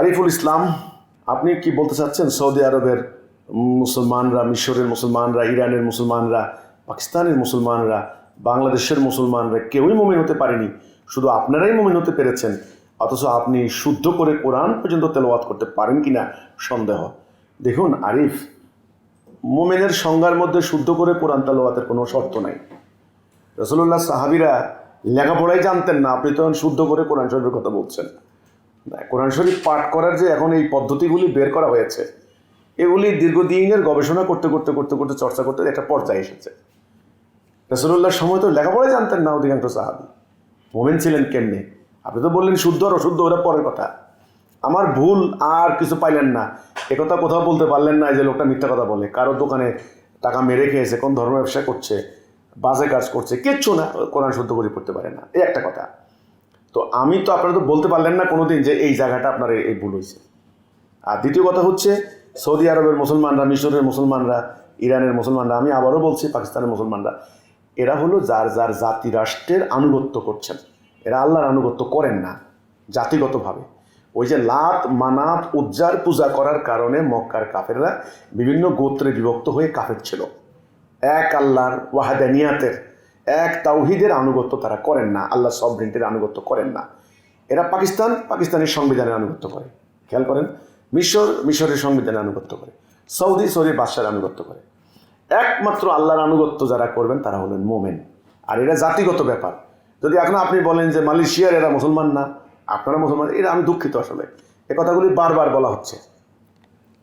আরিফুল ইসলাম আপনি কি বলতে চাচ্ছেন? সৌদি আরবের মুসলমানরা মিশরের মুসলমানরা ইরানের মুসলমানরা পাকিস্তানের মুসলমানরা বাংলাদেশের মুসলমানরা কেউই মমিন হতে পারেনি। শুধু আপনারাই মমিন হতে পেরেছেন। অথচ আপনি শুদ্ধ করে কোরআন পর্যন্ত তেলাওয়াত করতে পারেন কিনা সন্দেহ। দেখুন আরিফ মোমেনের সংজ্ঞার মধ্যে শুদ্ধ করে কোরআন তেলাওয়াতের কোনো শর্ত নাই। রসুল্লাহ সাহাবিরা লেখাপড়াই জানতেন না আপনি তখন শুদ্ধ করে কোরআন শরীফের কথা বলছেন। না, কোরআন শরীফ পাঠ করার যে এখন এই পদ্ধতিগুলি বের করা হয়েছে, এগুলি দীর্ঘদিনের গবেষণা করতে করতে করতে করতে, চর্চা করতে একটা পর্যায়ে এসেছে। রসুল্লাহর সময় তো লেখাপড়াই জানতেন না অধিকাংশ সাহাবি। মোমেন ছিলেন কেমনে? আপনি তো বললেন শুদ্ধ আর অশুদ্ধ ওটা পরের কথা। আমার ভুল আর কিছু পাইলেন না। একথা কোথাও বলতে পারলেন না যে লোকটা মিথ্যা কথা বলে। কারও দোকানে টাকা মেরে খেয়েছে, কোন ধর্ম ব্যবসা করছে, বাজে কাজ করছে, কিচ্ছু না, কোরআন শুদ্ধ করে পড়তে পারে না। এই একটা কথা। তো আমি তো আপনারা তো বলতে পারলেন না কোনোদিন যে এই জায়গাটা আপনার এই- ভুল হয়েছে। আর দ্বিতীয় কথা হচ্ছে, সৌদি আরবের মুসলমানরা, মিশরের মুসলমানরা, ইরানের মুসলমানরা, আমি আবারও বলছি পাকিস্তানের মুসলমানরা, এরা হলো যার যার জাতি রাষ্ট্রের আনুগত্য করছেন। এরা আল্লাহর আনুগত্য করেন না, জাতিগতভাবে। ওই যে লাত, মানাত, উজ্জার পূজা করার কারণে মক্কার কাফেররা বিভিন্ন গোত্রে বিভক্ত হয়ে কাফের ছিল। এক আল্লাহর ওয়াহাদানিয়াতের এক তাওহিদের আনুগত্য তারা করেন না, আল্লাহ সবরিনটির আনুগত্য করেন না। এরা পাকিস্তান, পাকিস্তানের সংবিধানের আনুগত্য করে। খেয়াল করেন, মিশর, মিশরের সংবিধানের আনুগত্য করে। সৌদি সৌদি বাদশার আনুগত্য করে। একমাত্র আল্লাহর আনুগত্য যারা করবেন, তারা হলেন মোমেন। আর এরা জাতিগত ব্যাপার। যদি এখন আপনি বলেন যে মালয়েশিয়ার এরা মুসলমান না, আপনারা মুসলমান, এরা আমি দুঃখিত আসলে। এ কথাগুলি বারবার বলা হচ্ছে।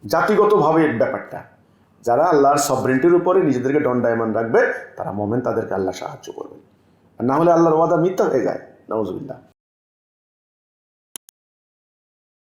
জাতিগতভাবে ব্যাপারটা। যারা আল্লাহর সবরেন্টির উপরে নিজেদেরকে দণ্ডায়মান রাখবে, তারা মোমেন তাদেরকে আল্লাহ সাহায্য করবে। আর না হলে আল্লাহর ওয়াদা মিথ্যা হয়ে যায়। নওয়াজবিল্লাহ